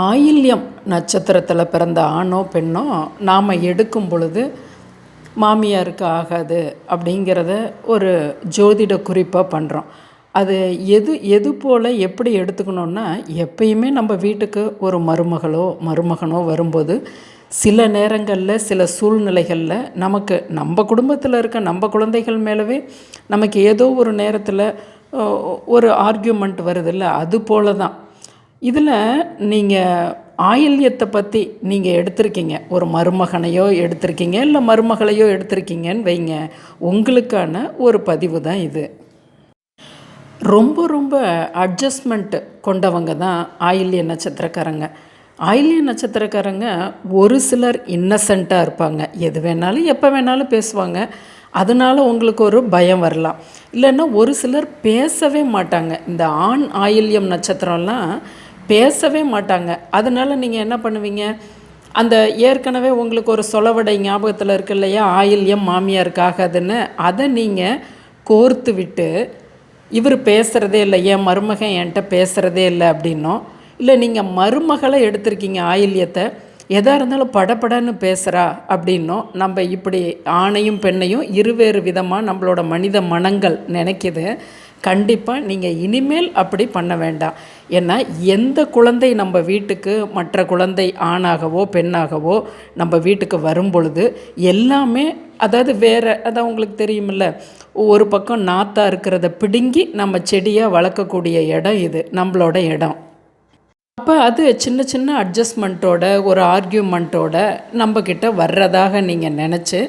ஆயில்யம் நட்சத்திரத்தில் பிறந்த ஆணோ பெண்ணோ நாம் எடுக்கும் பொழுது மாமியாருக்கு ஆகாது அப்படிங்கிறத ஒரு ஜோதிட குறிப்பாக பண்ணுறோம் அது எது எது போல் எப்படி எடுத்துக்கணுன்னா எப்பயுமே நம்ம வீட்டுக்கு ஒரு மருமகளோ மருமகனோ வரும்போது சில நேரங்களில் சில சூழ்நிலைகளில் நமக்கு நம்ம குடும்பத்தில் இருக்க நம்ம குழந்தைகள் மேலவே நமக்கு ஏதோ ஒரு நேரத்தில் ஒரு ஆர்கியூமெண்ட் வருதில்ல அது போல தான் இதில் நீங்கள் ஆயில்யத்தை பற்றி நீங்கள் எடுத்திருக்கீங்க. ஒரு மருமகனையோ எடுத்திருக்கீங்க இல்லை மருமகளையோ எடுத்திருக்கீங்கன்னு வைங்க. உங்களுக்கான ஒரு பதிவு தான் இது. ரொம்ப ரொம்ப அட்ஜஸ்ட்மெண்ட்டு கொண்டவங்க தான் ஆயில்ய நட்சத்திரக்காரங்க. ஆயில்ய நட்சத்திரக்காரங்க ஒரு சிலர் இன்னசென்ட்டாக இருப்பாங்க. எது வேணாலும் எப்போ வேணாலும் பேசுவாங்க. அதனால் உங்களுக்கு ஒரு பயம் வரலாம். இல்லைன்னா ஒரு சிலர் பேசவே மாட்டாங்க. இந்த ஆண் ஆயில்யம் நட்சத்திரம்லாம் பேசவே மாட்டாங்க. அதனால் நீங்கள் என்ன பண்ணுவீங்க? அந்த ஏற்கனவே உங்களுக்கு ஒரு சொலவடை ஞாபகத்தில் இருக்கு இல்லையா? ஆயில்யம் மாமியாருக்காகாதுன்னு அதை நீங்கள் கோர்த்து விட்டு இவர் பேசுகிறதே இல்லை என் மருமகன் என்கிட்ட பேசுகிறதே இல்லை அப்படின்னோ இல்லை நீங்கள் மருமகளை எடுத்திருக்கீங்க ஆயில்யத்தை எதாக இருந்தாலும் படப்படன்னு பேசுகிறா அப்படின்னும் நம்ம இப்படி ஆணையும் பெண்ணையும் இருவேறு விதமாக நம்மளோட மனித மனங்கள் நினைக்கிது. கண்டிப்பாக நீங்கள் இனிமேல் அப்படி பண்ண வேண்டாம். ஏன்னா எந்த குழந்தை நம்ம வீட்டுக்கு மற்ற குழந்தை ஆணாகவோ பெண்ணாகவோ நம்ம வீட்டுக்கு வரும் பொழுது எல்லாமே அதாவது வேறு அதான் உங்களுக்கு தெரியுமில்ல ஒரு பக்கம் நாத்தா இருக்கிறத பிடுங்கி நம்ம செடியாக வளர்க்கக்கூடிய இடம் இது நம்மளோட இடம். அப்போ அது சின்ன சின்ன அட்ஜஸ்ட்மெண்ட்டோட ஒரு ஆர்கியூமெண்ட்டோட நம்மக்கிட்ட வர்றதாக நீங்கள் நினச்சி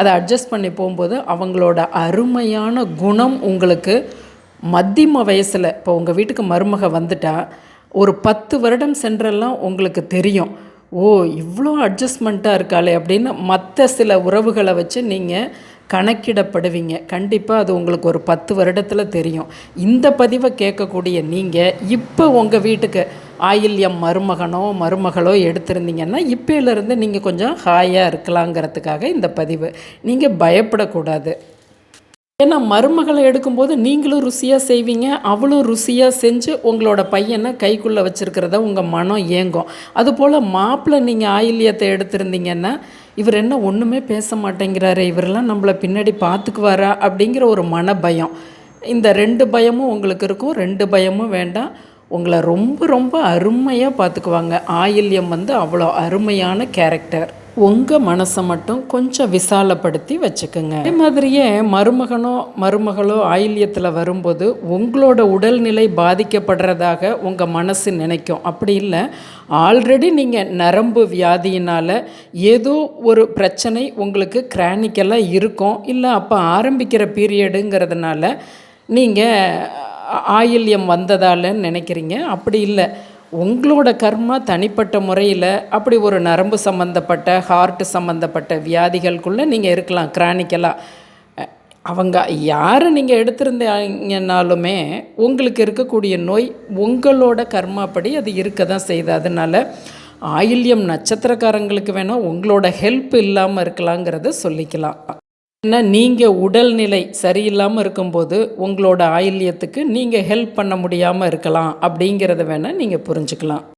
அதை அட்ஜஸ்ட் பண்ணி போகும்போது அவங்களோட அருமையான குணம் உங்களுக்கு மத்தியம வயசில் இப்போ உங்கள் வீட்டுக்கு மருமக வந்துட்டா ஒரு பத்து வருடம் சென்றெல்லாம் உங்களுக்கு தெரியும். ஓ இவ்வளோ அட்ஜஸ்ட்மெண்ட்டாக இருக்காளே அப்படின்னு மற்ற சில உறவுகளை வச்சு நீங்கள் கணக்கிடப்படுவீங்க. கண்டிப்பாக அது உங்களுக்கு ஒரு பத்து வருடத்தில் தெரியும். இந்த பதிவை கேட்கக்கூடிய நீங்கள் இப்போ உங்கள் வீட்டுக்கு ஆயில்யம் மருமகனோ மருமகளோ எடுத்திருந்தீங்கன்னா இப்போலேருந்து நீங்கள் கொஞ்சம் ஹாயாக இருக்கலாங்கிறதுக்காக இந்த பதிவு. நீங்கள் பயப்படக்கூடாது. ஏன்னா மருமகளை எடுக்கும்போது நீங்களும் ருசியாக செய்வீங்க அவளும் ருசியாக செஞ்சு உங்களோட பையனை கைக்குள்ளே வச்சுருக்கிறத உங்கள் மனம் ஏங்கும். அதுபோல் மாப்பிள்ளை நீங்கள் ஆயில்யத்தை எடுத்திருந்தீங்கன்னா இவர் என்ன ஒன்றுமே பேச மாட்டேங்கிறாரு இவரெல்லாம் நம்மளை பின்னாடி பார்த்துக்குவாரா அப்படிங்கிற ஒரு மன பயம் இந்த ரெண்டு பயமும் உங்களுக்கு இருக்கும் ரெண்டு பயமும் வேண்டாம். உங்களை ரொம்ப ரொம்ப அருமையாக பார்த்துக்குவாங்க. ஆயில்யம் வந்து அவ்வளோ அருமையான கேரக்டர் உங்கள் மனசை மட்டும் கொஞ்சம் விசாலப்படுத்தி வச்சுக்கோங்க. அதே மாதிரியே மருமகனோ மருமகளோ ஆயில்யத்தில் வரும்போது உங்களோட உடல்நிலை பாதிக்கப்படுறதாக உங்கள் மனசு நினைக்கும். அப்படி இல்லை. ஆல்ரெடி நீங்கள் நரம்பு வியாதியினால் ஏதோ ஒரு பிரச்சனை உங்களுக்கு கிரானிக்கெல்லாம் இருக்கும். இல்லை அப்போ ஆரம்பிக்கிற பீரியடுங்கிறதுனால நீங்கள் ஆயில்யம் வந்ததாலன்னு நினைக்கிறீங்க. அப்படி இல்லை. உங்களோட கர்மா தனிப்பட்ட முறையில் அப்படி ஒரு நரம்பு சம்மந்தப்பட்ட ஹார்ட் சம்மந்தப்பட்ட வியாதிகளுக்குள்ளே நீங்கள் இருக்கலாம் கிரானிக்கலாக அவங்க யாரை நீங்கள் எடுத்திருந்தீங்கன்னாலுமே உங்களுக்கு இருக்கக்கூடிய நோய் உங்களோட கர்மாப்படி அது இருக்க தான் செய்யுது. அதனால் ஆயில்யம் நட்சத்திரக்காரங்களுக்கு வேணால் உங்களோட ஹெல்ப் இல்லாமல் இருக்கலாங்கிறத சொல்லிக்கலாம். ஏன்னா நீங்கள் உடல்நிலை சரியில்லாமல் இருக்கும்போது உங்களோட ஆயில்யத்துக்கு நீங்கள் ஹெல்ப் பண்ண முடியாமல் இருக்கலாம் அப்படிங்கிறத வேணால் நீங்கள் புரிஞ்சுக்கலாம்.